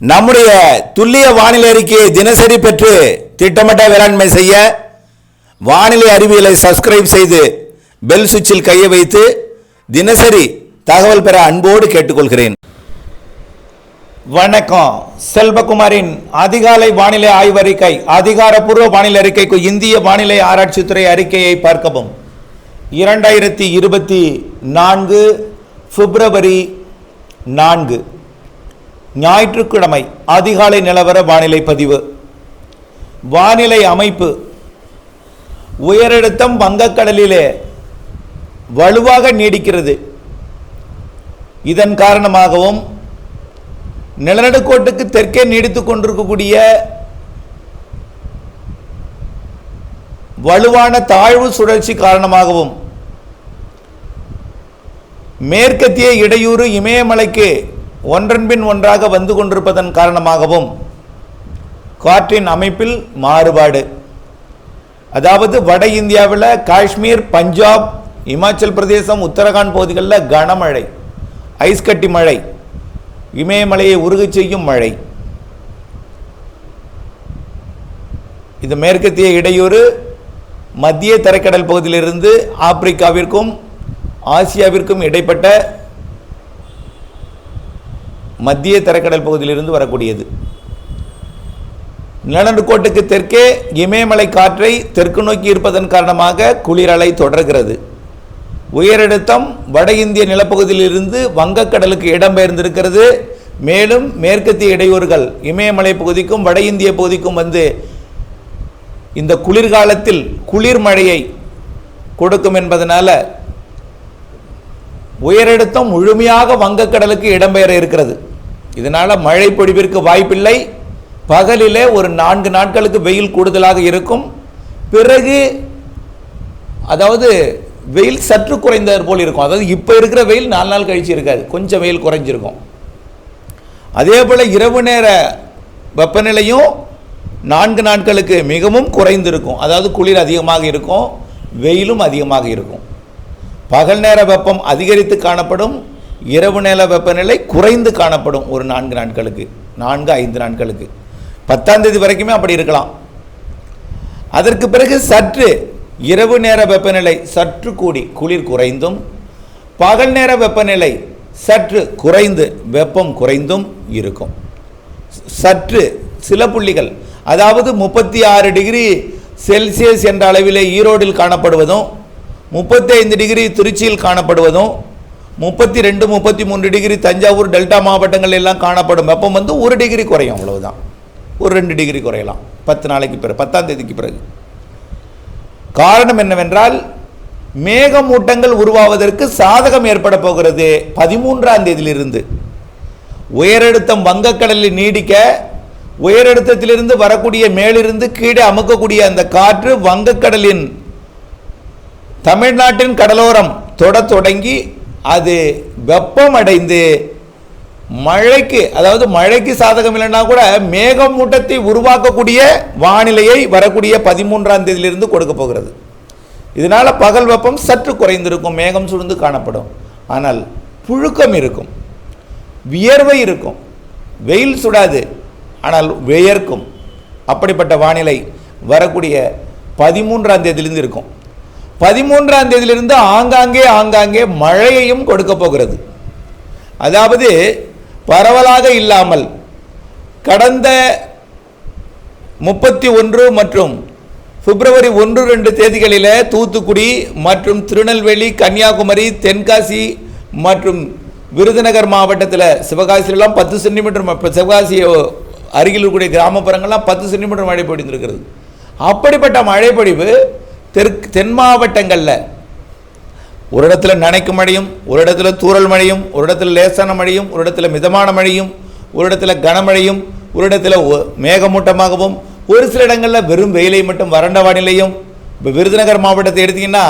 நம்முடைய துல்லிய வானிலை அறிக்கையை தினசரி பெற்று திட்டமிட்ட வேளாண்மை செய்ய வானிலை அறிவியலை சப்ஸ்கிரைப் செய்து பெல் சுவிட்சில் கையை வைத்து தினசரி தகவல் பெற அன்போடு கேட்டுக்கொள்கிறேன். வணக்கம். செல்வகுமாரின் அதிகாலை வானிலை ஆய்வறிக்கை அதிகாரப்பூர்வ வானிலை அறிக்கைக்கு இந்திய வானிலை ஆராய்ச்சித்துறை அறிக்கையை பார்க்கவும். இரண்டாயிரத்தி இருபத்தி நான்கு பிப்ரவரி நான்கு. ஞாயிற்றுக்கிழமை அதிகாலை நிலவர வானிலை பதிவு. வானிலை அமைப்பு. உயரழுத்தம் வங்கக்கடலிலே வலுவாக நீடிக்கிறது. இதன் காரணமாகவும் நிலநடுக்கோட்டுக்கு தெற்கே நீடித்துக் கொண்டிருக்கக்கூடிய வலுவான தாழ்வு சுழற்சி காரணமாகவும் மேற்கத்திய இடையூறு இமயமலைக்கு ஒன்றன்பின் ஒன்றாக வந்து கொண்டிருப்பதன் காரணமாகவும் காற்றின் அமைப்பில் மாறுபாடு. அதாவது வட இந்தியாவில் காஷ்மீர் பஞ்சாப் இமாச்சல் பிரதேசம் உத்தரகாண்ட் பகுதிகளில் கனமழை ஐஸ்கட்டி மழை இமயமலையை உருகச் செய்யும் மழை. இது மேற்கத்திய இடையூறு மத்திய தரைக்கடல் பகுதியிலிருந்து ஆப்பிரிக்காவிற்கும் ஆசியாவிற்கும் இடைப்பட்ட மத்திய தரைக்கடல் பகுதியிலிருந்து வரக்கூடியது. நிலநடுக்கோட்டுக்கு தெற்கே இமயமலை காற்றை தெற்கு நோக்கி இருப்பதன் காரணமாக குளிரலை தொடர்கிறது. உயரழுத்தம் வட இந்திய நிலப்பகுதியிலிருந்து வங்கக்கடலுக்கு இடம்பெயர்ந்திருக்கிறது. மேலும் மேற்கத்திய இடையூறுகள் இமயமலை பகுதிக்கும் வட இந்திய பகுதிக்கும் வந்து இந்த குளிர்காலத்தில் குளிர் மழையை கொடுக்கும் என்பதனால் உயரழுத்தம் முழுமையாக வங்கக்கடலுக்கு இடம்பெயர இருக்கிறது. இதனால் மழை பொழிவிற்கு வாய்ப்பில்லை. பகலிலே ஒரு நான்கு நாட்களுக்கு வெயில் கூடுதலாக இருக்கும். பிறகு அதாவது வெயில் சற்று குறைந்தது போல் இருக்கும். அதாவது இப்போ இருக்கிற வெயில் நாலு நாள் கழிச்சு இருக்காது. கொஞ்சம் வெயில் குறைஞ்சிருக்கும். அதே போல் இரவு நேர வெப்பநிலையும் நான்கு நாட்களுக்கு மிகவும் குறைந்திருக்கும். அதாவது குளிர் அதிகமாக இருக்கும். வெயிலும் அதிகமாக இருக்கும். பகல் நேர வெப்பம் அதிகரித்து காணப்படும். இரவு நேர வெப்பநிலை குறைந்து காணப்படும் ஒரு நான்கு நாட்களுக்கு நான்கு ஐந்து நாட்களுக்கு. பத்தாம் தேதி வரைக்குமே அப்படி இருக்கலாம். அதற்கு பிறகு சற்று இரவு நேர வெப்பநிலை சற்று கூடி குளிர் குறைந்தும் பகல் நேர வெப்பநிலை சற்று குறைந்து வெப்பம் குறைந்தும் இருக்கும். சற்று சில புள்ளிகள் அதாவது முப்பத்தி ஆறு டிகிரி செல்சியஸ் என்ற அளவிலே ஈரோடில் காணப்படுவதும் முப்பத்தி ஐந்து டிகிரி திருச்சியில் காணப்படுவதும் முப்பத்தி ரெண்டு முப்பத்தி மூணு டிகிரி தஞ்சாவூர் டெல்டா மாவட்டங்கள் எல்லாம் காணப்படும். வெப்பம் வந்து ஒரு டிகிரி குறையும் அவ்வளவுதான். ஒரு ரெண்டு டிகிரி குறையலாம். பத்து நாளைக்கு பிறகு பத்தாம் தேதிக்கு பிறகு. காரணம் என்னவென்றால் மேகமூட்டங்கள் உருவாவதற்கு சாதகம் ஏற்பட போகிறது பதிமூன்றாம் தேதியிலிருந்து. உயரழுத்தம் வங்கக்கடலில் நீடிக்க உயரழுத்தத்திலிருந்து வரக்கூடிய மேலிருந்து கீழே அமுக்கக்கூடிய அந்த காற்று வங்கக்கடலின் தமிழ்நாட்டின் கடலோரம் தொட தொடங்கி அது வெப்பமடைந்து மழைக்கு அதாவது மழைக்கு சாதகம் இல்லைன்னா கூட மேகமூட்டத்தை உருவாக்கக்கூடிய வானிலையை வரக்கூடிய பதிமூன்றாம் தேதியிலிருந்து கொடுக்க போகிறது. இதனால் பகல் வெப்பம் சற்று குறைந்திருக்கும் மேகம் சுழ்ந்து காணப்படும். ஆனால் புழுக்கம் இருக்கும் வியர்வை இருக்கும் வெயில் சுடாது ஆனால் வியர்க்கும். அப்படிப்பட்ட வானிலை வரக்கூடிய பதிமூன்றாம் தேதியிலிருந்து இருக்கும். பதிமூன்றாம் தேதியிலிருந்து ஆங்காங்கே ஆங்காங்கே மழையையும் கொடுக்க போகிறது. அதாவது பரவலாக இல்லாமல் கடந்த முப்பத்தி ஒன்று மற்றும் பிப்ரவரி ஒன்று ரெண்டு தேதிகளில் தூத்துக்குடி மற்றும் திருநெல்வேலி கன்னியாகுமரி தென்காசி மற்றும் விருதுநகர் மாவட்டத்தில் சிவகாசியிலாம் பத்து சென்டிமீட்டர் ம- சிவகாசி அருகில் இருக்கக்கூடிய கிராமப்புறங்கள்லாம் பத்து சென்டிமீட்டர் மழை பொழிந்திருக்கிறது. அப்படிப்பட்ட மழைப்பொழிவு தெற்கு தென் மாவட்டங்களில். ஒரு இடத்துல நனைக்கும் மழையும் ஒரு இடத்துல தூரல் மழையும் ஒரு இடத்துல லேசான மழையும் ஒரு இடத்துல மிதமான மழையும் ஒரு இடத்துல கனமழையும் ஒரு இடத்துல மேகமூட்டமாகவும் ஒரு சில இடங்களில் வெறும் வெயிலை மட்டும் வறண்ட வானிலையும் இப்போ விருதுநகர் மாவட்டத்தை எடுத்தீங்கன்னா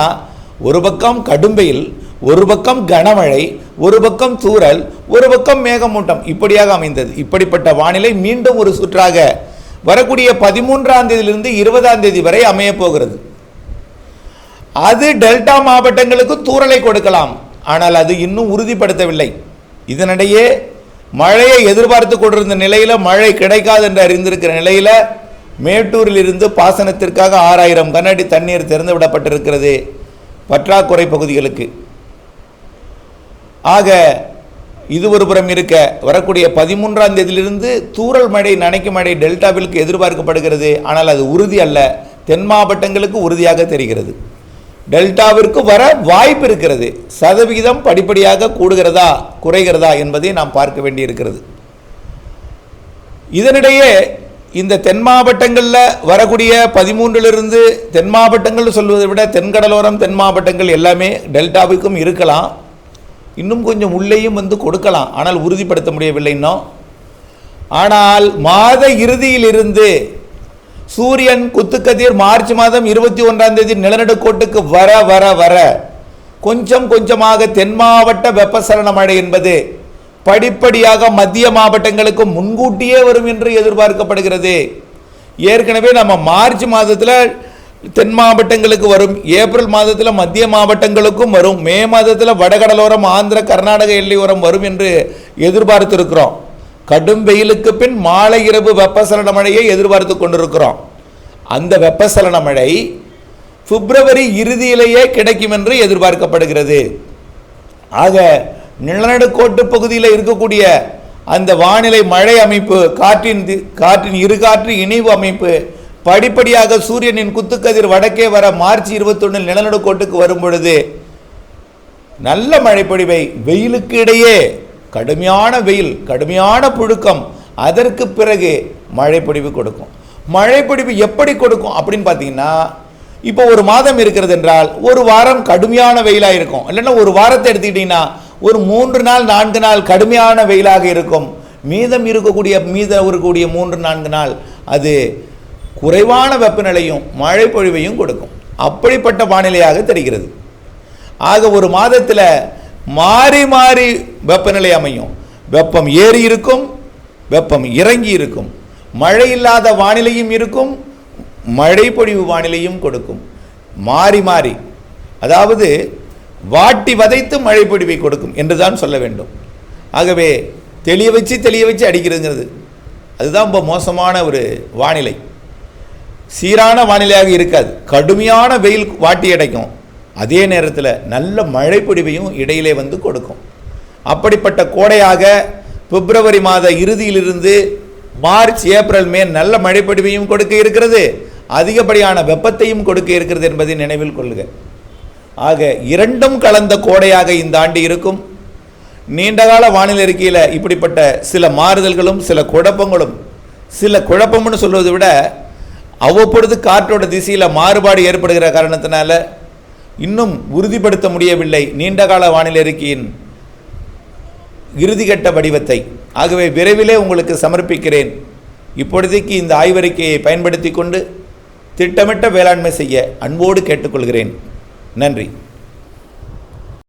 ஒரு பக்கம் கடும் வெயில் ஒரு பக்கம் கனமழை ஒரு பக்கம் தூரல் ஒரு பக்கம் மேகமூட்டம் இப்படியாக அமைந்தது. இப்படிப்பட்ட வானிலை மீண்டும் ஒரு சுற்றாக வரக்கூடிய பதிமூன்றாம் தேதியிலிருந்து இருபதாம் தேதி வரை அமையப் போகிறது. அது டெல்டா மாவட்டங்களுக்கு தூறலை கொடுக்கலாம். ஆனால் அது இன்னும் உறுதிப்படுத்தவில்லை. இதனிடையே மழையை எதிர்பார்த்து கொண்டிருந்த நிலையில் மழை கிடைக்காது என்று அறிந்திருக்கிற நிலையில் மேட்டூரில் இருந்து பாசனத்திற்காக ஆறாயிரம் கண்ணாடி தண்ணீர் திறந்து விடப்பட்டிருக்கிறது பற்றாக்குறை பகுதிகளுக்கு. ஆக இது ஒரு புறம் இருக்க வரக்கூடிய பதிமூன்றாம் தேதியிலிருந்து தூரல் மழை நனைக்கும் மழை டெல்டாவிற்கு எதிர்பார்க்கப்படுகிறது. ஆனால் அது உறுதி அல்ல. தென் மாவட்டங்களுக்கு உறுதியாக தெரிகிறது. டெல்டாவிற்கு வர வாய்ப்பு இருக்கிறது. சதவிகிதம் படிப்படியாக கூடுகிறதா குறைகிறதா என்பதை நாம் பார்க்க வேண்டியிருக்கிறது. இதனிடையே இந்த தென் மாவட்டங்களில் வரக்கூடிய பதிமூன்றிலிருந்து தென் மாவட்டங்கள் சொல்வதை விட தென்கடலோரம் தென் மாவட்டங்கள் எல்லாமே டெல்டாவுக்கும் இருக்கலாம். இன்னும் கொஞ்சம் உள்ளேயும் வந்து கொடுக்கலாம். ஆனால் உறுதிப்படுத்த முடியவில்லை இன்னும். ஆனால் மாத இறுதியிலிருந்து சூரியன் குத்துக்கதிர் மார்ச் மாதம் இருபத்தி ஒன்றாம் தேதி நிலநடுக்கோட்டுக்கு வர வர வர. கொஞ்சம் கொஞ்சமாக தென் மாவட்ட வெப்பசலன மழை என்பது படிப்படியாக மத்திய மாவட்டங்களுக்கு முன்கூட்டியே வரும் என்று எதிர்பார்க்கப்படுகிறது. ஏற்கனவே நம்ம மார்ச் மாதத்தில் தென் மாவட்டங்களுக்கு வரும் ஏப்ரல் மாதத்தில் மத்திய மாவட்டங்களுக்கும் வரும் மே மாதத்தில் வடகடலோரம் ஆந்திர கர்நாடக எல்லையோரம் வரும் என்று எதிர்பார்த்திருக்கிறோம். கடும் வெயிலுக்கு பின் மாலை இரவு வெப்பசலன மழையை எதிர்பார்த்து கொண்டிருக்கிறோம். அந்த வெப்பசலன மழை பிப்ரவரி இறுதியிலேயே கிடைக்கும் என்று எதிர்பார்க்கப்படுகிறது. ஆக நிலநடுக்கோட்டு பகுதியில் இருக்கக்கூடிய அந்த வானிலை மழை அமைப்பு காற்றின் காற்றின் இருகாற்று இணைவு அமைப்பு படிப்படியாக சூரியனின் குத்துக்கதிர் வடக்கே வர மார்ச் இருபத்தொன்னில் நிலநடுக்கோட்டுக்கு வரும் பொழுது நல்ல மழைப்பொழிவை வெயிலுக்கு இடையே கடுமையான வெயில் கடுமையான புழுக்கம் அதற்கு பிறகு மழைப்பொழிவு கொடுக்கும். மழைப்பொடிவு எப்படி கொடுக்கும் அப்படின்னு பார்த்தீங்கன்னா இப்போ ஒரு மாதம் இருக்கிறது என்றால் ஒரு வாரம் கடுமையான வெயிலாக இருக்கும். இல்லைன்னா ஒரு வாரத்தை எடுத்துக்கிட்டிங்கன்னா ஒரு மூன்று நாள் நான்கு நாள் கடுமையான வெயிலாக இருக்கும். மீதம் இருக்கக்கூடிய மீதம் இருக்கக்கூடிய மூன்று நான்கு நாள் அது குறைவான வெப்பநிலையும் மழைப்பொழிவையும் கொடுக்கும். அப்படிப்பட்ட வானிலையாக தெரிகிறது. ஆக ஒரு மாதத்தில் மாறி மாறி வெப்பநிலை அமையும். வெப்பம் ஏறி இருக்கும் வெப்பம் இறங்கி இருக்கும். மழை இல்லாத வானிலையும் இருக்கும் மழை பொழிவு வானிலையும் கொடுக்கும். மாறி மாறி. அதாவது வாட்டி வதைத்து மழை பொழிவை கொடுக்கும் என்று தான் சொல்ல வேண்டும். ஆகவே தெளிய வச்சு தெளிய வச்சு அடிக்கிறதுங்கிறது. அதுதான் ரொம்ப மோசமான ஒரு வானிலை. சீரான வானிலையாக இருக்காது. கடுமையான வெயில் வாட்டி அடைக்கும். அதே நேரத்தில் நல்ல மழைப்பொடிவையும் இடையிலே வந்து கொடுக்கும். அப்படிப்பட்ட கோடையாக பிப்ரவரி மாத இறுதியிலிருந்து மார்ச் ஏப்ரல் மே நல்ல மழைப்பொடிவையும் கொடுக்க இருக்கிறது. அதிகப்படியான வெப்பத்தையும் கொடுக்க இருக்கிறது என்பதை நினைவில் கொள்ளுக ஆக இரண்டும் கலந்த கோடையாக இந்த ஆண்டு இருக்கும். நீண்டகால வானிலை அறிக்கையில் இப்படிப்பட்ட சில மாறுதல்களும் சில குழப்பங்களும் சில குழப்பம்னு சொல்வதை விட அவ்வப்பொழுது காற்றோட திசையில் மாறுபாடு ஏற்படுகிற காரணத்தினால இன்னும் உறுதிப்படுத்த முடியவில்லை. நீண்டகால வானிலை அறிக்கையின் இறுதிகட்ட வடிவத்தை. ஆகவே விரைவிலே உங்களுக்கு சமர்ப்பிக்கிறேன். இப்பொழுதைக்கு இந்த ஆய்வறிக்கையை பயன்படுத்தி கொண்டு திட்டமிட்ட வேளாண்மை செய்ய அன்போடு கேட்டுக்கொள்கிறேன். நன்றி.